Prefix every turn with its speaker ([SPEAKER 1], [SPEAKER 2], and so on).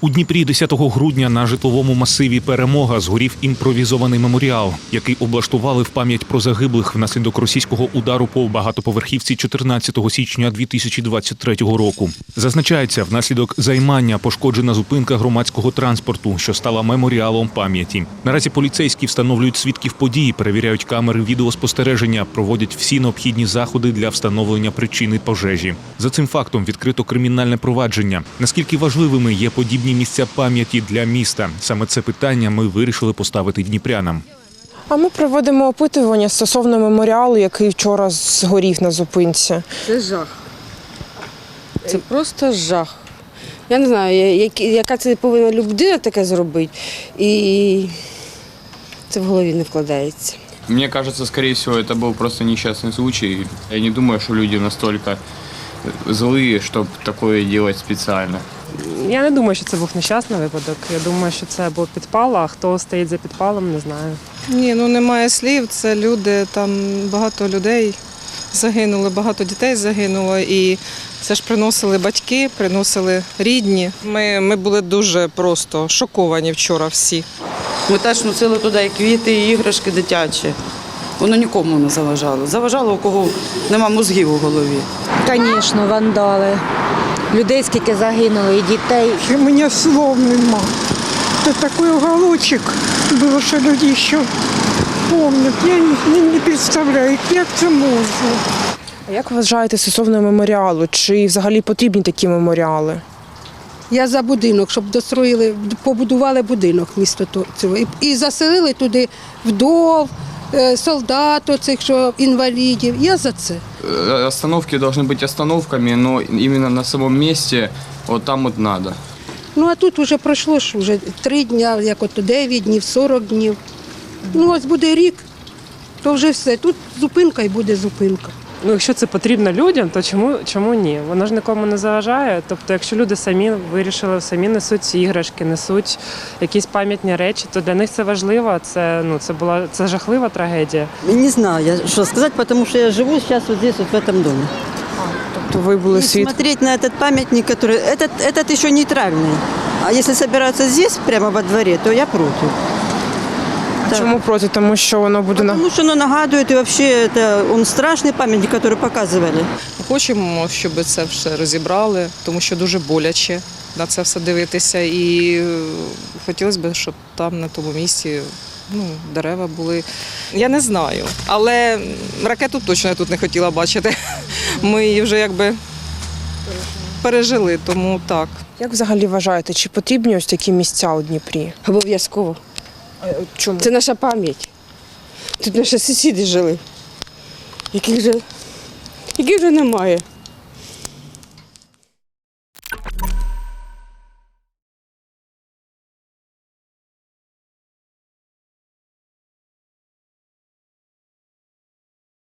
[SPEAKER 1] У Дніпрі 10 грудня на житловому масиві Перемога згорів імпровізований меморіал, який облаштували в пам'ять про загиблих внаслідок російського удару по багатоповерхівці 14 січня 2023 року. Зазначається, внаслідок займання пошкоджена зупинка громадського транспорту, що стала меморіалом пам'яті. Наразі поліцейські встановлюють свідків події, перевіряють камери відеоспостереження, проводять всі необхідні заходи для встановлення причини пожежі. За цим фактом відкрито кримінальне провадження. Наскільки важливими є подібні місця пам'яті для міста? Саме це питання ми вирішили поставити дніпрянам.
[SPEAKER 2] А ми проводимо опитування стосовно меморіалу, який вчора згорів на зупинці.
[SPEAKER 3] Це жах. Це просто жах. Я не знаю, я- які- яка це повинна людина таке зробити. І це в голові не вкладається.
[SPEAKER 4] Мне кажется, скорее всего, это был просто несчастный случай. Я не думаю, что люди настолько злые, чтобы такое делать специально.
[SPEAKER 5] Я не думаю, що це був нещасний випадок. Я думаю, що це був підпал, а хто стоїть за підпалом, не знаю.
[SPEAKER 6] Ні, ну немає слів. Це люди, там багато людей загинуло, багато дітей загинуло. І це ж приносили батьки, приносили рідні. Ми, ми були дуже просто шоковані вчора всі.
[SPEAKER 7] Ми теж носили туди і квіти, і іграшки дитячі. Воно нікому не заважало. Заважало, у кого нема мозгів у голові.
[SPEAKER 8] Звісно, вандали. Людей скільки загинуло, і дітей.
[SPEAKER 9] У меня слов нема. Это такой уголочек был, что люди еще помнят. Я не, не представляю, як це можна.
[SPEAKER 2] А як вважаєте стосовно меморіалу? Чи взагалі потрібні такі меморіали?
[SPEAKER 10] Я за будинок, щоб достроїли, побудували будинок місто цього. І, і заселили туди вдов, солдат, оцих, що інвалідів. Я за це.
[SPEAKER 4] Э, Остановки должны быть остановками, но именно на самом месте, вот там вот надо.
[SPEAKER 10] Ну а тут вже пройшло ж вже три дня, як от 9 днів, 40 днів. Ну ось буде рік, то вже все. Тут зупинка і буде зупинка.
[SPEAKER 5] Ну, якщо це потрібно людям, то чому, чому ні? Воно ж нікому не заважає. Тобто, якщо люди самі вирішили, самі несуть ці іграшки, несуть якісь пам'ятні речі, то для них це важливо. Це ну це була це жахлива трагедія.
[SPEAKER 11] Не знаю, я, что сказать, потому что я живу сейчас вот здесь, вот в этом доме.
[SPEAKER 2] Тобто ви були
[SPEAKER 11] И
[SPEAKER 2] свідком?
[SPEAKER 11] смотреть на этот памятник, который... Этот, этот еще нейтральный. А если собираться здесь, прямо во дворе, то я против. Да.
[SPEAKER 2] Чому проти? Тому що воно буде на
[SPEAKER 11] Потому что оно нагадывает, и вообще это он страшный памятник, который показывали.
[SPEAKER 6] Хочемо, щоб це все розібрали, тому що дуже боляче на це все дивитися. І е, хотілося б, щоб там на тому місці ну, дерева були. Я не знаю, але ракету точно я тут не хотіла бачити. Ми її вже якби пережили, тому так.
[SPEAKER 2] як взагалі вважаєте, чи потрібні ось такі місця у Дніпрі?
[SPEAKER 3] Обов'язково.
[SPEAKER 2] Чому?
[SPEAKER 3] Це наша пам'ять. Тут наші сусіди жили, яких вже, яких вже немає.